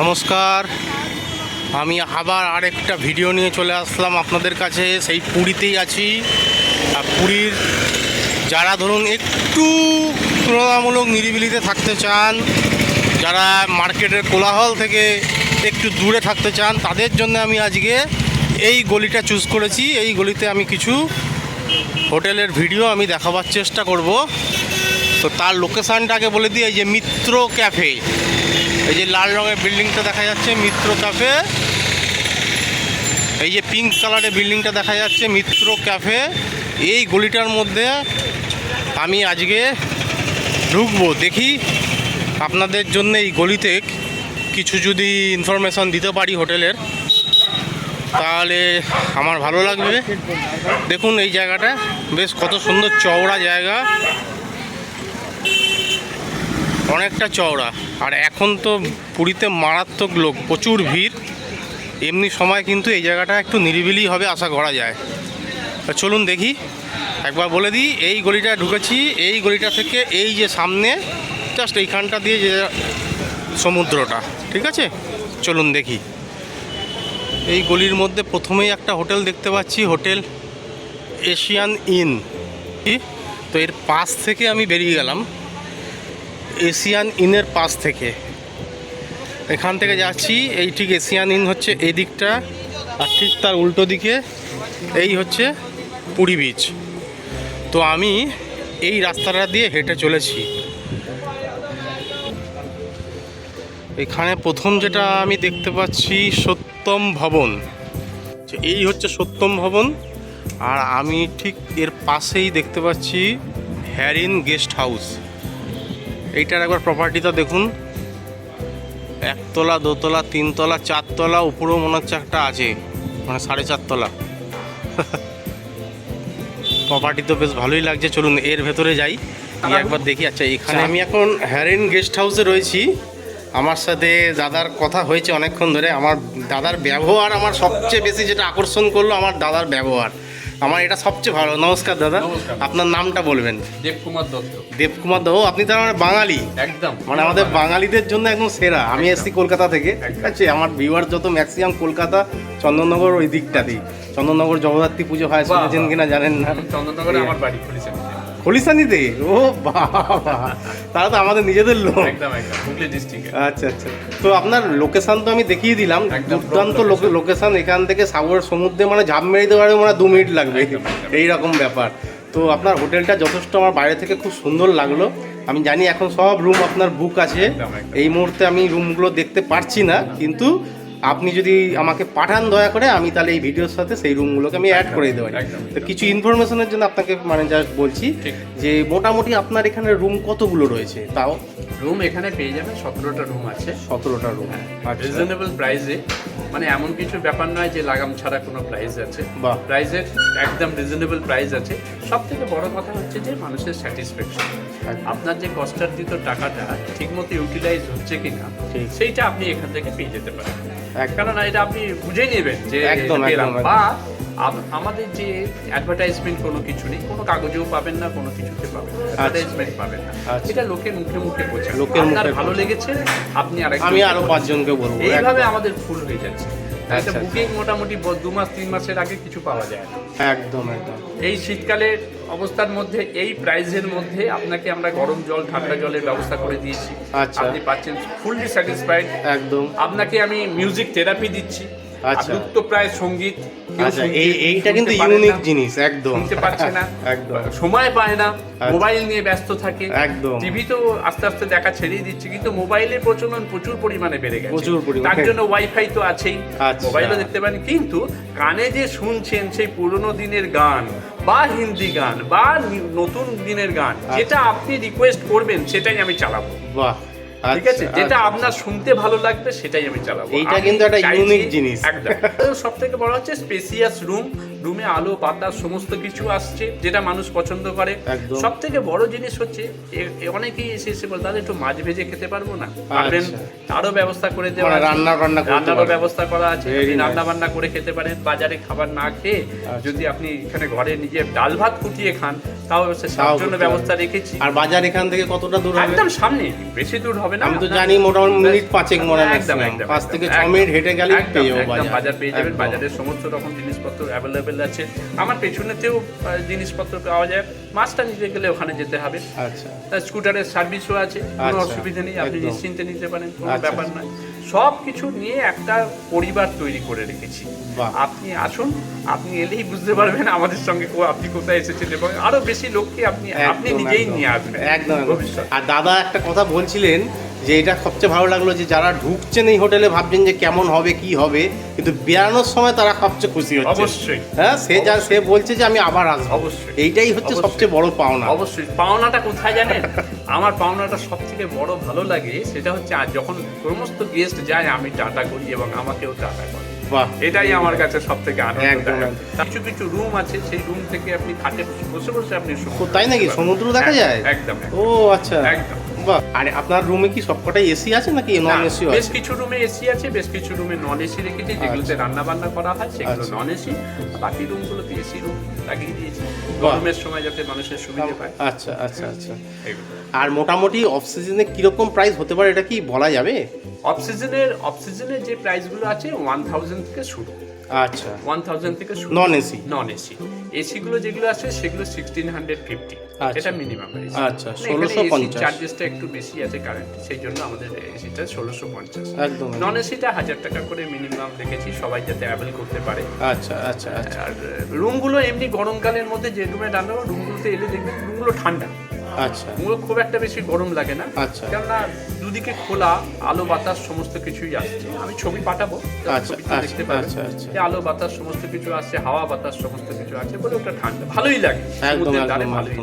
নমস্কার। আমি আবার আরেকটা ভিডিও নিয়ে চলে আসলাম আপনাদের কাছে। সেই পুরীতেই আছি। আর পুরীর যারা ধরুন একটু তুলনামূলক নিরিবিলিতে থাকতে চান, যারা মার্কেটের কোলাহল থেকে একটু দূরে থাকতে চান, তাদের জন্য আমি আজকে এই গলিটা চুজ করেছি। এই গলিতে আমি কিছু হোটেলের ভিডিও আমি দেখাবার চেষ্টা করব। তো তার লোকেশানটাকে বলে দিই, এই যে মিত্র ক্যাফে এই যে লাল রঙের বিল্ডিংটা দেখা যাচ্ছে মিত্র ক্যাফে এই যে পিঙ্ক কালারের বিল্ডিংটা দেখা যাচ্ছে মিত্র ক্যাফে এই গলিটার মধ্যে আমি আজকে ঢুকবো। দেখি আপনাদের জন্য এই গলিতে কিছু যদি ইনফরমেশন দিতে পারি হোটেলের, তাহলে আমার ভালো লাগবে। দেখুন এই জায়গাটা, বেশ কত সুন্দর চওড়া জায়গা। অনেকটা চওড়া। আর এখন তো পুরীতে মারাত্মক লোক, প্রচুর ভিড়। এমনি সময় কিন্তু এই জায়গাটা একটু নিরিবিলি হবে আশা করা যায়। তা চলুন দেখি। একবার বলে দিই, এই গলিটা ঢুকেছি, এই গলিটা থেকে এই যে সামনে, জাস্ট এইখানটা দিয়ে যে সমুদ্রটা, ঠিক আছে? চলুন দেখি। এই গলির মধ্যে প্রথমেই একটা হোটেল দেখতে পাচ্ছি, হোটেল এশিয়ান ইন? তো এর পাশ থেকে আমি বেরিয়ে গেলাম। এশিয়ান ইনের পাশ থেকে। এখান থেকে যাচ্ছি, এই ঠিক এশিয়ান ইন হচ্ছে এই দিকটা আর ঠিক তার উল্টো দিকে এই হচ্ছে পুরী বিচ তো আমি এই রাস্তাটা দিয়ে হেঁটে চলেছি। এখানে প্রথম যেটা আমি দেখতে পাচ্ছি সত্যম ভবন। এই হচ্ছে সত্যম ভবন আর আমি ঠিক এর পাশেই দেখতে পাচ্ছি হ্যারিন গেস্ট হাউস। এইটার একবার প্রপার্টিটা দেখুন। একতলা দোতলা তিনতলা চারতলা উপরেও মনে হচ্ছে একটা আছে মানে সাড়ে চারতলা। প্রপার্টি তো বেশ ভালোই লাগছে চলুন এর ভেতরে যাই। একবার দেখি আচ্ছা এখানে আমি এখন হ্যারেন গেস্ট হাউসে রয়েছি। আমার সাথে দাদার কথা হয়েছে অনেকক্ষণ ধরে। আমার দাদার ব্যবহার আমার সবচেয়ে বেশি যেটা আকর্ষণ করল আমার দাদার ব্যবহার। আমার এটা সবচেয়ে ভালো। নমস্কার দাদা। আপনার নামটা বলবেন। দেবকুমার দত্ত। দেবকুমার দত্ত। আপনি তার মানে বাঙালি। একদম। মানে আমাদের বাঙালিদের জন্য একদম সেরা। আমি এসেছি কলকাতা থেকে। ঠিক আছে? আমার ভিউয়ার যত ম্যাক্সিমাম কলকাতা চন্দননগর ওই দিকটাতেই। চন্দননগর জগদ্ধাত্রী পুজো হয় শুনেছেন কিনা জানেন না? চন্দননগরে আমার বাড়ি খুলেছেন। খলিসানিতে? ও বাবা। তারা তো আমাদের নিজেদের লোক। একদম একদম। হুগলি ডিস্ট্রিক্টে আচ্ছা আচ্ছা। তো আপনার লোকেশন তো আমি দেখিয়ে দিলাম। দুর্দান্ত লোকেশন এখান থেকে সাগর সমুদ্রে মানে ঝাঁপ মেরে দিতে পারবে মানে দু মিনিট লাগবে। একদম, একদম। এই রকম ব্যাপার। তো আপনার হোটেলটা যথেষ্ট আমার বাইরে থেকে খুব সুন্দর লাগল। আমি জানি এখন সব রুম আপনার বুক আছে। এই মুহূর্তে আমি রুমগুলো দেখতে পারছি না। কিন্তু আপনি যদি আমাকে পাঠান দয়া করে আমি তাহলে এই ভিডিওর সাথে সেই রুমগুলোকে আমি অ্যাড করে দিতে পারি তো কিছু ইনফরমেশনের জন্য আপনাকে মানে জাস্ট বলছি যে মোটামুটি আপনার এখানে রুম কতগুলো রয়েছে? তাও রুম এখানে পেয়ে যাবেন সতেরোটা রুম আছে। সতেরোটা রুম রিজনেবল প্রাইসে মানে এমন কিছু ব্যাপার নয় যে লাগাম ছাড়া কোনো প্রাইস আছে। বাহ। প্রাইসের একদম রিজনেবল প্রাইস আছে। সব থেকে বড় কথা হচ্ছে যে মানুষের স্যাটিসফ্যাকশন আপনার যে কষ্টার্জিত টাকাটা ঠিকমতো ইউটিলাইজ হচ্ছে কিনা না সেইটা আপনি এখান থেকে পেয়ে যেতে পারেন। কারণ কেননা এটা আপনি বুঝে নেবেন যে। বা আমাদের যে অ্যাডভার্টাইজমেন্ট কোনো কিছু নেই কোনো কাগজেও পাবেন না কোনো কিছুতে পাবেন অ্যাডভার্টাইজমেন্ট পাবেন না। আচ্ছা। এটা লোকের মুখে মুখে পৌঁছায় লোকের আপনার মুখে ভালো লেগেছে আপনি আর আমি আরও পাঁচজনকে বলব এইভাবে আমাদের ফুল হয়ে যাচ্ছে। আচ্ছা, একটা আচ্ছা। বুকিং মোটামুটি দু মাস তিন মাসের আগে কিছু পাওয়া যায় না। একদম একদম। এই শীতকালের অবস্থার মধ্যে এই প্রাইসের মধ্যে আপনাকে আমরা গরম জল ঠান্ডা জলের ব্যবস্থা করে দিয়েছি। আচ্ছা। আপনি পাচ্ছেন ফুললি স্যাটিসফাইড একদম। আপনাকে আমি মিউজিক থেরাপি দিচ্ছি। আচ্ছা। লুপ্ত প্রায় সংগীত আচ্ছা এই এইটা কিন্তু ইউনিক জিনিস একদম। শুনতে পাচ্ছে না। একদম। সময় পায় না মোবাইল নিয়ে ব্যস্ত থাকে। একদম। টিভি তো আস্তে আস্তে দেখা ছেড়েই দিচ্ছে কিন্তু মোবাইলের প্রচলন প্রচুর পরিমাণে বেড়ে গেছে। প্রচুর পরিমাণে। তার জন্য ওয়াইফাই তো আছেই। আচ্ছা। মোবাইলও দেখতে পারেন কিন্তু কানে যে শুনছেন সেই পুরনো দিনের গান বা হিন্দি গান বা নতুন দিনের গান আচ্ছা। যেটা আপনি রিকোয়েস্ট করবেন সেটাই আমি চালাবো। বাহ। ঠিক আছে? যেটা আপনার শুনতে ভালো লাগবে সেটাই আমি চালাবো। এইটা কিন্তু একটা ইউনিক জিনিস। একদম। সব থেকে বড় হচ্ছে স্পেসিয়াস রুম রুমে আলো বাতাস সমস্ত কিছু আসছে যেটা মানুষ পছন্দ করে। সব থেকে বড় জিনিস হচ্ছে অনেকেই এসে এসে বলে দাদা একটু মাছ ভেজে খেতে পারব না? পারবেন আচ্ছা। তারও ব্যবস্থা করে দেওয়া মানে রান্না বান্না রান্নারও ব্যবস্থা করা আছে। আপনি রান্না বান্না করে খেতে পারেন। বাজারে খাবার না খেয়ে আচ্ছা। যদি আপনি এখানে ঘরে নিজে ডাল ভাত ফুটিয়ে খান তাও তার জন্য ব্যবস্থা রেখেছি। আর বাজার এখান থেকে কতটা দূর হবে? একদম সামনে বেশি দূর হবে না। আমি তো জানি মোটামুটি মিনিট পাঁচেক মনে হয় একদম একদম পাঁচ থেকে ছ মিনিট হেঁটে গেলে পেয়ে যাব বাজার। পেয়ে যাবেন। বাজারের সমস্ত রকম জিনিসপত্র অ্যাভেলেবেল আছে আমার পেছনেতেও জিনিসপত্র পাওয়া যায়। মাছটা নিতে গেলে ওখানে যেতে হবে। আচ্ছা। স্কুটারের সার্ভিসও আছে। কোনো আচ্ছা, অসুবিধা নেই আপনি নিশ্চিন্তে নিতে পারেন কোনো আচ্ছা, ব্যাপার। নয়। সব কিছু নিয়ে একটা পরিবার তৈরি করে রেখেছি। আপনি আসুন আপনি এলেই বুঝতে পারবেন আমাদের সঙ্গে আপনি কোথায় এসেছেন এবং আরও বেশি লোককে আপনি আপনি নিজেই নিয়ে আসবেন একদম একদম। ভবিষ্যৎ। আর দাদা একটা কথা বলছিলেন যে এটা সবচেয়ে ভালো লাগল যে যারা ঢুকছেন এই হোটেলে ভাবছেন যে কেমন হবে কি হবে কিন্তু বেরানোর সময় তারা সবচেয়ে খুশি হচ্ছে। অবশ্যই। হ্যাঁ সে যা সে বলছে যে আমি আবার আসব। অবশ্যই। এইটাই হচ্ছে সবচেয়ে বড় পাওনা। অবশ্যই। পাওনাটা কোথায় জানেন? আমার পাওনাটা সব থেকে বড় ভালো লাগে সেটা হচ্ছে আর যখন সমস্ত গেস্ট যায় আমি টাটা করি এবং আমাকেও টাটা করে। বাহ। এটাই আমার কাছে সব থেকে একদম। কিছু কিছু রুম আছে সেই রুম থেকে আপনি খাটে বসে বসে আপনি তাই নাকি? সমুদ্র দেখা হ্যাঁ, যায়? একদম। ও আচ্ছা। একদম। বাহ। আর আপনার রুমে কি সবকটাই এসি আছে নাকি নন এসি বেশ কিছু রুমে এসি আছে বেশ কিছু রুমে নন এসি রেখেছি যেগুলোতে রান্না বান্না করা হয় সেগুলো আচ্ছা। নন এসি বাকি রুমগুলোতে এসি রুম লাগিয়ে দিয়েছি। গরমের সময় যাতে মানুষের সুবিধা পায়। আচ্ছা আচ্ছা আচ্ছা। আর মোটামুটি অফ সিজনে কীরকম প্রাইস হতে পারে এটা কি বলা যাবে? অফ সিজনের অফ সিজনের যে প্রাইসগুলো আছে ওয়ান থাউজেন্ড থেকে শুরু। আচ্ছা। ওয়ান থাউজেন্ড থেকে শুরু। Non AC non AC AC গুলো যেগুলো আছে সেগুলো সিক্সটিন হান্ড্রেড ফিফটি আচ্ছা। এটা মিনিমাম আচ্ছা, 1650 চার্জেসটা একটু বেশি আছে কারেন্ট সেই জন্য আমাদের এসিটা ষোলোশো পঞ্চাশ। একদম নন এসিটা হাজার টাকা করে মিনিমাম রেখেছি সবাই যাতে অ্যাভেল করতে পারে। আচ্ছা আচ্ছা আচ্ছা। আর রুমগুলো এমনি গরমকালের মধ্যে যে রুমে রান্না রুমগুলোতে এলে দেখবেন রুমগুলো ঠান্ডা। আচ্ছা। রুমগুলো খুব একটা বেশি গরম লাগে না। আচ্ছা। কেননা দুদিকে খোলা আলো বাতাস সমস্ত কিছুই আসছে। আমি ছবি পাঠাবো আচ্ছা, আচ্ছা, দেখতে পাবেন আচ্ছা, আলো বাতাস সমস্ত কিছু আসছে হাওয়া বাতাস সমস্ত কিছু আছে বলে ওটা ঠান্ডা। ভালোই লাগে ভালোই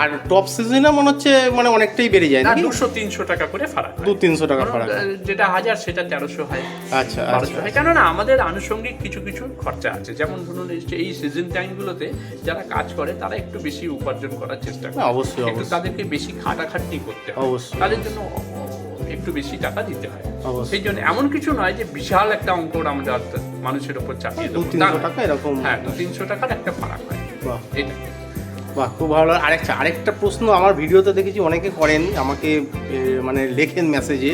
আর টপ সিজনে মনে হচ্ছে মানে অনেকটাই বেড়ে যায় না দুশো তিনশো টাকা করে ফারাক দু তিনশো টাকা ফারাক যেটা হাজার সেটা তেরোশো হয়। আচ্ছা বারোশো হয়। কেননা আমাদের আনুষঙ্গিক কিছু কিছু খরচা আছে। যেমন ধরুন এই এই সিজন টাইমগুলোতে যারা কাজ করে তারা একটু বেশি উপার্জন করার চেষ্টা করে। অবশ্যই, তাদেরকে বেশি খাটাখাটনি করতে হয়। অবশ্যই। তাদের জন্য একটু বেশি টাকা দিতে হয়। সেই জন্য এমন কিছু নয় যে বিশাল একটা অঙ্ক আমরা মানুষের উপর চাপিয়ে দু দেবো টাকা এরকম। হ্যাঁ দু তিনশো টাকার একটা ফারাক হয়। বাহ। এটা বাহ খুব ভালো লাগল। আরেকটা আরেকটা প্রশ্ন আমার ভিডিওতে দেখেছি অনেকে করেন আমাকে মানে লেখেন মেসেজে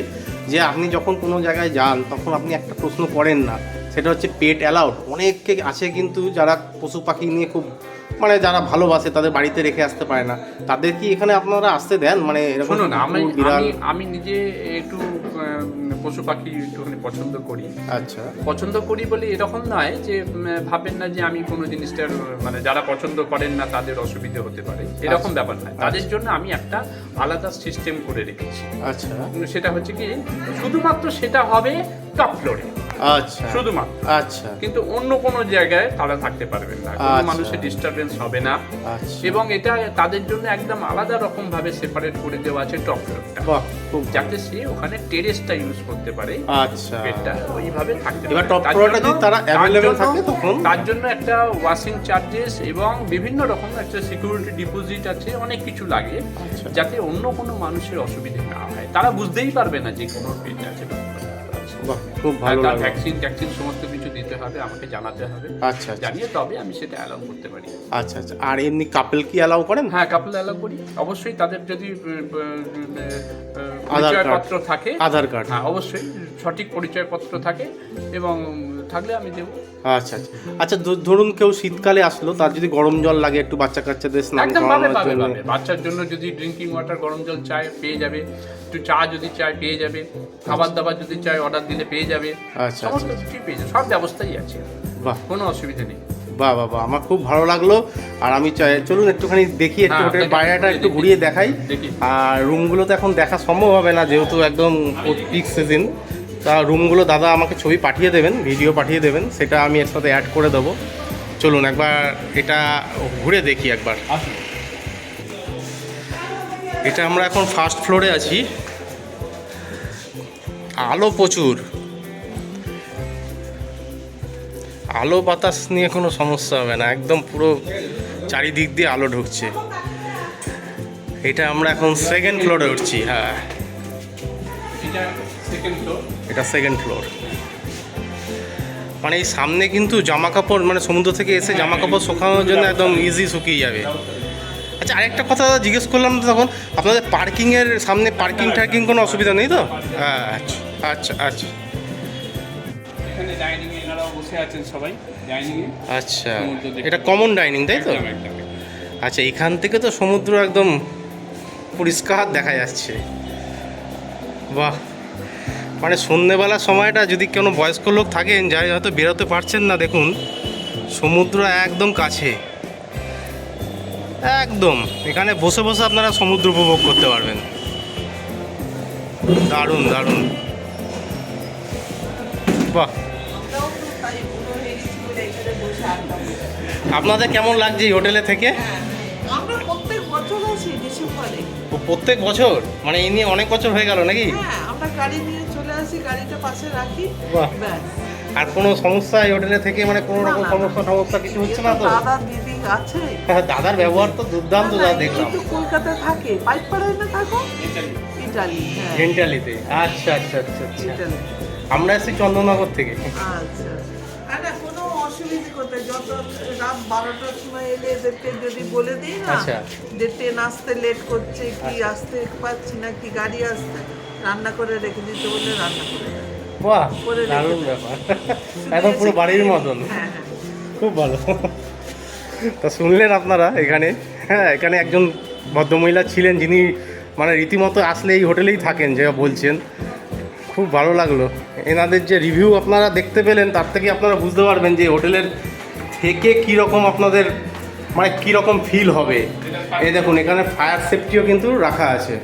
যে আপনি যখন কোনো জায়গায় যান তখন আপনি একটা প্রশ্ন করেন না। সেটা হচ্ছে পেট অ্যালাউড অনেকে আছে কিন্তু যারা পশু পাখি নিয়ে খুব মানে যারা ভালোবাসে তাদের বাড়িতে রেখে আসতে পারে না। তাদের কি এখানে আপনারা আসতে দেন? মানে এরকম আমি আমি নিজে একটু পশু পাখি একটুখানি পছন্দ করি। আচ্ছা। পছন্দ করি বলে এরকম নয় যে ভাবেন না যে আমি কোনো জিনিসটার মানে যারা পছন্দ করেন না তাদের অসুবিধে হতে পারে। এরকম আচ্ছা। ব্যাপার নয়। তাদের জন্য আমি একটা আলাদা সিস্টেম করে রেখেছি। আচ্ছা। সেটা হচ্ছে কি শুধুমাত্র সেটা হবে টপ ফ্লোরে আচ্ছা। শুধুমাত্র। আচ্ছা। কিন্তু অন্য কোনো জায়গায় তারা থাকতে পারবেন না। কোনো আচ্ছা। মানুষের ডিস্টারবেন্স হবে না। আচ্ছা। এবং এটা তাদের জন্য একদম আলাদা রকম ভাবে সেপারেট করে দেওয়া আছে টপ ফ্লোরটা। যাতে সে ওখানে টেরেসটা ইউজ করতে পারে। আচ্ছা। পেটটা ওইভাবে থাকতে এবার পারে। top তার floor টা যদি তারা জন্য- থাকে তখন? তার জন্য একটা ওয়াশিং চার্জেস এবং বিভিন্ন রকম একটা সিকিউরিটি ডিপোজিট আছে অনেক কিছু লাগে। আচ্ছা। যাতে অন্য কোনো মানুষের অসুবিধে না হয়। তারা বুঝতেই পারবে না যে কোনো পেট আছে খুব ভালো তার ভ্যাকসিন ট্যাকসিন সমস্ত কিছু দিতে হবে আমাকে জানাতে হবে আচ্ছা আচ্ছা। জানিয়ে তবে আমি সেটা অ্যালাউ করতে পারি। আচ্ছা আচ্ছা। আর এমনি কাপেল কি অ্যালাউ করেন? হ্যাঁ কাপল অ্যালাউ করি। অবশ্যই তাদের যদি। পরিচয়পত্র থাকে আধার কার্ড হ্যাঁ অবশ্যই সঠিক পরিচয়পত্র থাকে এবং থাকলে আমি দেবো। আচ্ছা আচ্ছা। আচ্ছা ধরুন কেউ শীতকালে আসলো তার যদি গরম জল লাগে একটু বাচ্চা কাচ্চাদের স্নান করানোর জন্য। বাচ্চার জন্য যদি ড্রিঙ্কিং ওয়াটার গরম জল চায় পেয়ে যাবে। একটু চা যদি চায় পেয়ে যাবে। খাবার দাবার যদি চায় অর্ডার দিলে পেয়ে যাবে। আচ্ছা, সমস্ত কিছুই পেয়ে যাবে। সব ব্যবস্থাই আছে। বাহ। কোনো অসুবিধা নেই। বাহ বাহ বাহ। আমার খুব ভালো লাগল। আর আমি চাই চলুন একটুখানি দেখি একটু হ্যাঁ, হোটেলের বাইরেটা একটু ঘুরিয়ে দেখাই। আর রুমগুলো তো এখন দেখা সম্ভব হবে না যেহেতু একদম পিক সিজন তা রুমগুলো দাদা আমাকে ছবি পাঠিয়ে দেবেন ভিডিও পাঠিয়ে দেবেন সেটা আমি এর সাথে অ্যাড করে দেবো। চলুন একবার এটা ঘুরে দেখি একবার। এটা আমরা এখন ফার্স্ট ফ্লোরে আছি। আলো প্রচুর। আলো বাতাস নিয়ে কোনো সমস্যা হবে না একদম পুরো চারিদিক দিয়ে আলো ঢুকছে। এটা আমরা এখন সেকেন্ড ফ্লোরে উঠছি হ্যাঁ। সেকেন্ড ফ্লোর এটা সেকেন্ড ফ্লোর মানে এই সামনে কিন্তু জামা কাপড় মানে সমুদ্র থেকে এসে জামা কাপড় শুকানোর জন্য একদম ইজি শুকিয়ে যাবে। আচ্ছা আরেকটা কথা জিজ্ঞেস করলাম তখন আপনাদের পার্কিংয়ের সামনে পার্কিং টার্কিং কোনো অসুবিধা নেই তো? হ্যাঁ আচ্ছা আচ্ছা আচ্ছা। এখানে ডাইনিং এ বসে আছেন সবাই ডাইনিং আচ্ছা এটা কমন ডাইনিং তাই তো। আচ্ছা এখান থেকে তো সমুদ্র একদম পরিষ্কার দেখা যাচ্ছে। বাহ। মানে সন্ধেবেলার সময়টা যদি কোনো বয়স্ক লোক থাকেন যারা হয়তো বেরোতে পারছেন না দেখুন সমুদ্র একদম কাছে। একদম এখানে বসে বসে আপনারা সমুদ্র উপভোগ করতে পারবেন। দারুণ দারুণ। বাহ। হয়ে। আপনাদের কেমন লাগছে এই হোটেলে থেকে? হ্যাঁ, প্রত্যেক বছর ও, প্রত্যেক বছর? মানে এই নিয়ে অনেক বছর হয়ে গেল নাকি? হ্যাঁ আমরা গাড়ি নিয়ে আসি গাড়িটা পাশে রাখি ব্যাস। আর কোনো সমস্যা এই হোটেলে থেকে? মানে কোনো রকম সমস্যা সমস্যা কিছু হচ্ছে না তো? দাদা দিদি আছে। হ্যাঁ দাদার ব্যবহার তো দুর্দান্ত যা দেখলাম। কিন্তু কলকাতায় থাকে পাইপ পাড়ায় না থাকো? ইটালি। হ্যাঁ। ডেন্টালিতে আচ্ছা আচ্ছা আচ্ছা আচ্ছা। ইটালি। আমরা এসেছি চন্দননগর থেকে। আচ্ছা আর না কোনো অসুবিধা করতে যত রাত বারোটার সময় এলে এদেরকে যদি বলে দিই না আচ্ছা। যে ট্রেন আসতে লেট করছে কি আসতে পারছি না কি গাড়ি আসতে রান্না করে রেখে দিতে বলে রান্না করে বাহ করে রেখে দারুণ ব্যাপার। একদম পুরো বাড়ির মতন। হ্যাঁ হ্যাঁ। খুব ভালো। তা শুনলেন আপনারা এখানে? হ্যাঁ এখানে একজন ভদ্রমহিলা ছিলেন যিনি মানে রীতিমতো আসলে এই হোটেলেই থাকেন যা বলছেন। খুব ভালো লাগল। এনাদের যে রিভিউ আপনারা দেখতে পেলেন তার থেকে আপনারা বুঝতে পারবেন যে হোটেলের থেকে কীরকম আপনাদের মানে কীরকম ফিল হবে। এই দেখুন এখানে ফায়ার সেফটিও কিন্তু রাখা আছে।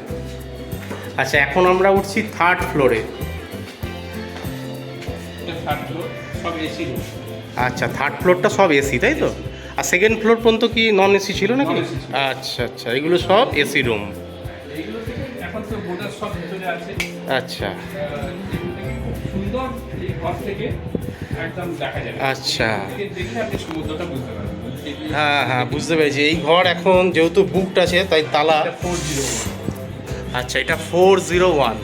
আচ্ছা এখন আমরা উঠছি থার্ড ফ্লোরে আচ্ছা থার্ড ফ্লোরটা সব এসি তাই তো? আর সেকেন্ড ফ্লোর পর্যন্ত কি নন এসি ছিল নাকি? আচ্ছা আচ্ছা এগুলো সব এসি রুম আচ্ছা। আচ্ছা। হ্যাঁ হ্যাঁ বুঝতে পেরেছি। এই ঘর এখন যেহেতু বুকড আছে তাই তালা আচ্ছা এটা ফোর জিরো ওয়ান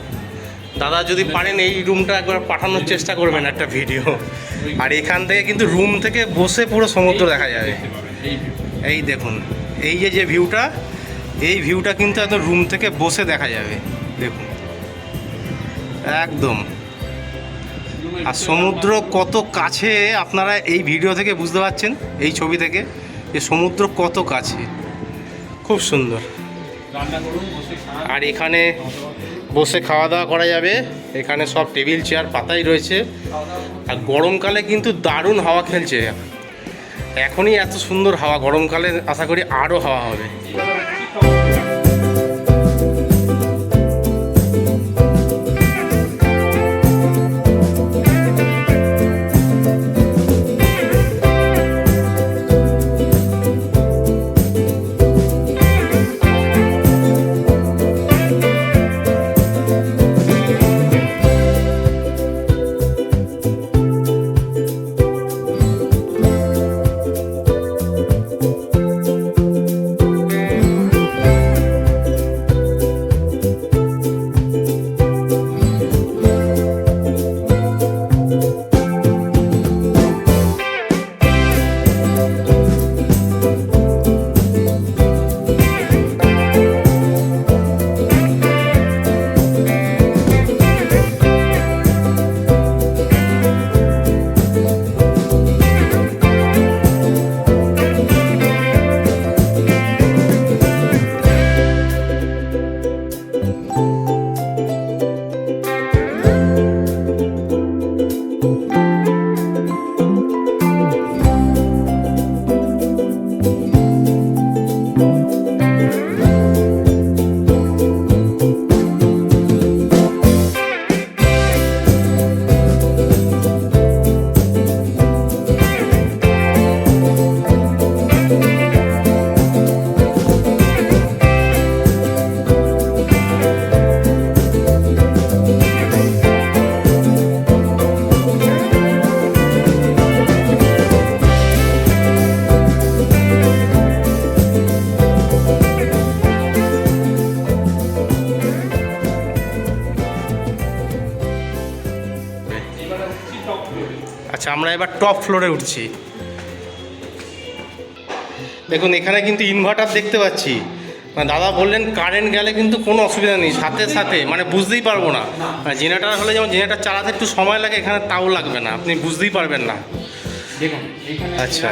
দাদা যদি পারেন এই রুমটা একবার পাঠানোর চেষ্টা করবেন একটা ভিডিও আর এখান থেকে কিন্তু রুম থেকে বসে পুরো সমুদ্র দেখা যাবে। এই দেখুন, এই যে যে ভিউটা এই ভিউটা কিন্তু একদম রুম থেকে বসে দেখা যাবে। দেখুন, একদম। আর সমুদ্র কত কাছে, আপনারা এই ভিডিও থেকে বুঝতে পারছেন, এই ছবি থেকে, যে সমুদ্র কত কাছে। খুব সুন্দর। আর এখানে বসে খাওয়া দাওয়া করা যাবে। এখানে সব টেবিল, চেয়ার, পাতাই রয়েছে। আর গরমকালে কিন্তু দারুণ হাওয়া খেলছে। এখনই এত সুন্দর হাওয়া। গরমকালে আশা করি আরও হাওয়া হবে। আচ্ছা আমরা এবার টপ ফ্লোরে উঠছি। দেখুন এখানে কিন্তু ইনভার্টার দেখতে পাচ্ছি। মানে দাদা বললেন কারেন্ট গেলে কিন্তু কোনো অসুবিধা নেই সাথে সাথে মানে বুঝতেই পারব না। জেনারেটার হলে যেমন জেনারেটার চালাতে একটু সময় লাগে এখানে তাও লাগবে না আপনি বুঝতেই পারবেন না। দেখুন আচ্ছা।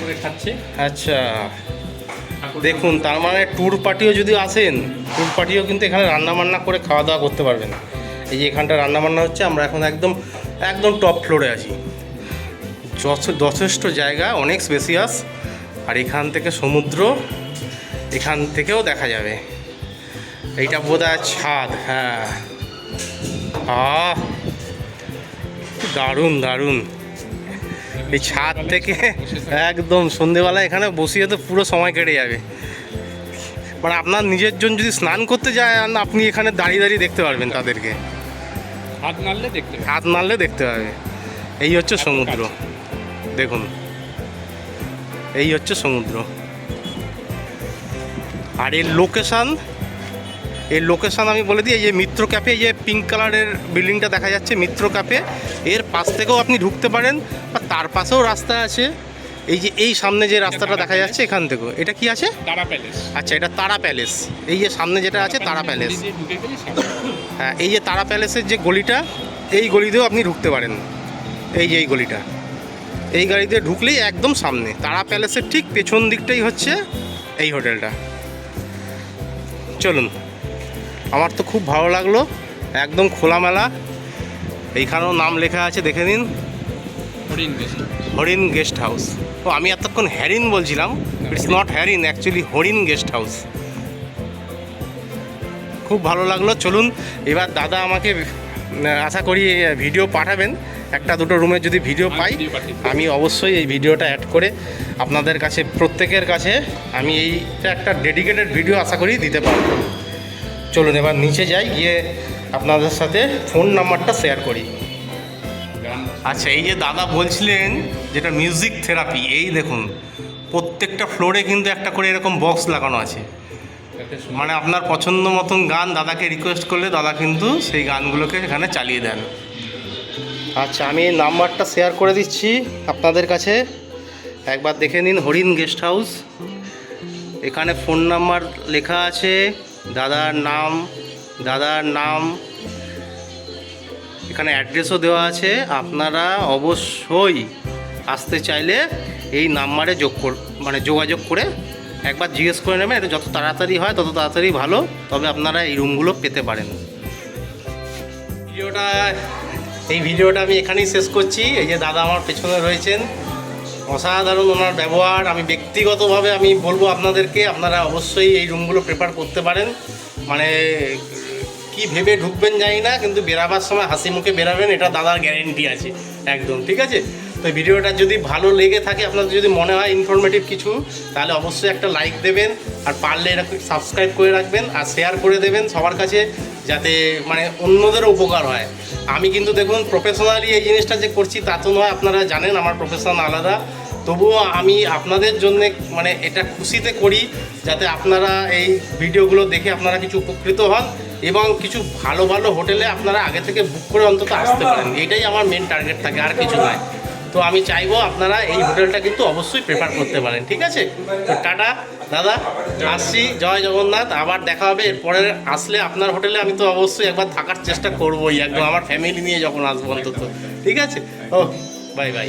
করে খাচ্ছে। আচ্ছা। দেখুন তার মানে ট্যুর পার্টিও যদি আসেন ট্যুর পার্টিও কিন্তু এখানে রান্না বান্না করে খাওয়া দাওয়া করতে পারবেন। এই যে এখানটা রান্নাবান্না হচ্ছে আমরা এখন একদম একদম টপ ফ্লোরে আছি। যথে- যথেষ্ট জায়গা, অনেক স্পেসিয়াস আর এখান থেকে সমুদ্র, এখান থেকেও দেখা যাবে। এইটা বোধ হয় ছাদ হ্যাঁ। আহ! দারুণ দারুণ। এই ছাদ থেকে একদম সন্ধেবেলা এখানে বসিয়ে তো পুরো সময় কেটে যাবে। মানে আপনার নিজের জন্য যদি স্নান করতে যায়, আপনি এখানে দাঁড়িয়ে দাঁড়িয়ে দেখতে পারবেন তাদেরকে। হাত নাড়লে দেখতে পাবে। হাত মারলে দেখতে পাবে এই হচ্ছে সমুদ্র। দেখুন। এই হচ্ছে সমুদ্র। আর এর লোকেশান এর লোকেশান আমি বলে দিই এই যে মিত্র ক্যাফে এই যে পিঙ্ক কালারের বিল্ডিংটা দেখা যাচ্ছে মিত্র ক্যাফে এর পাশ থেকেও আপনি ঢুকতে পারেন বা তার পাশেও রাস্তা আছে। এই যে এই সামনে যে রাস্তাটা দেখা যাচ্ছে এখান থেকেও। এটা কি আছে? তারা প্যালেস আচ্ছা এটা তারা প্যালেস এই যে সামনে যেটা আছে তারা প্যালেস গলি গেলে। হ্যাঁ এই যে তারা প্যালেসের যে গলিটা এই গলিতেও আপনি ঢুকতে পারেন। এই যে এই গলিটা। এই গাড়ি দিয়ে ঢুকলেই একদম সামনে। তারা প্যালেসের ঠিক পেছন দিকটাই হচ্ছে এই হোটেলটা। চলুন। আমার তো খুব ভালো লাগল। একদম খোলামেলা। এইখানেও নাম লেখা আছে দেখে নিন। হরিণ গেছে। হরিণ গেস্ট হাউস ও আমি এতক্ষণ হ্যারিন বলছিলাম। It's not Harin actually Harin guest house খুব ভালো লাগল। চলুন এবার দাদা আমাকে আশা করি ভিডিও পাঠাবেন। একটা দুটো রুমের যদি ভিডিও পাই। আমি অবশ্যই এই ভিডিওটা অ্যাড করে আপনাদের কাছে প্রত্যেকের কাছে আমি এইটা একটা ডেডিকেটেড ভিডিও আশা করি দিতে পারব। চলুন এবার নিচে যাই গিয়ে আপনাদের সাথে ফোন নাম্বারটা শেয়ার করি। আচ্ছা এই যে দাদা বলছিলেন যেটা মিউজিক থেরাপি এই দেখুন প্রত্যেকটা ফ্লোরে কিন্তু একটা করে এরকম বক্স লাগানো আছে। মানে আপনার পছন্দ মতন গান দাদাকে রিকোয়েস্ট করলে দাদা কিন্তু সেই গানগুলোকে এখানে চালিয়ে দেন। আচ্ছা আমি নাম্বারটা শেয়ার করে দিচ্ছি আপনাদের কাছে। একবার দেখে নিন হরিণ গেস্ট হাউস এখানে ফোন নাম্বার লেখা আছে, দাদার নাম দাদার নাম। এখানে অ্যাড্রেসও দেওয়া আছে। আপনারা অবশ্যই আসতে চাইলে এই নাম্বারে যোগ মানে যোগাযোগ করে একবার জিজ্ঞেস করে নেবেন, এটা যত তাড়াতাড়ি হয় তত তাড়াতাড়ি ভালো। তবে আপনারা এই রুমগুলো পেতে পারেন। ভিডিওটা, এই ভিডিওটা আমি এখানেই শেষ করছি। এই যে দাদা আমার পেছনে রয়েছেন, অসাধারণ ওনার ব্যবহার। আমি ব্যক্তিগতভাবে আমি বলব আপনাদেরকে, আপনারা অবশ্যই এই রুমগুলো প্রেফার করতে পারেন। মানে কি ভেবে ঢুকবেন জানি না, কিন্তু বেরাবার সময় হাসি মুখে বেরাবেন, এটা দাদার গ্যারেন্টি আছে, একদম, ঠিক আছে? তো ভিডিওটা যদি ভালো লেগে থাকে আপনাদের যদি মনে হয় ইনফরমেটিভ কিছু তাহলে অবশ্যই একটা লাইক দেবেন আর পারলে এরকম সাবস্ক্রাইব করে রাখবেন আর শেয়ার করে দেবেন সবার কাছে যাতে মানে অন্যদেরও উপকার হয়। আমি কিন্তু দেখুন প্রফেশনালি এই জিনিসটা যে করছি তা তো নয় আপনারা জানেন আমার প্রফেশন আলাদা। তবুও আমি আপনাদের জন্য মানে এটা খুশিতে করি যাতে আপনারা এই ভিডিওগুলো দেখে আপনারা কিছু উপকৃত হন এবং কিছু ভালো ভালো হোটেলে আপনারা আগে থেকে বুক করে অন্তত আসতে পারেন। এটাই আমার মেন টার্গেট থাকে আর কিছু নয়। তো আমি চাইব আপনারা এই হোটেলটা কিন্তু অবশ্যই প্রেফার করতে পারেন, ঠিক আছে? তো টাটা, দাদা, আসছি, জয় জগন্নাথ, আবার দেখা হবে, এরপরে আসলে আপনার হোটেলে আমি তো অবশ্যই একবার থাকার চেষ্টা করবোই, একদম আমার ফ্যামিলি নিয়ে যখন আসব অন্তত, ঠিক আছে? ও বাই বাই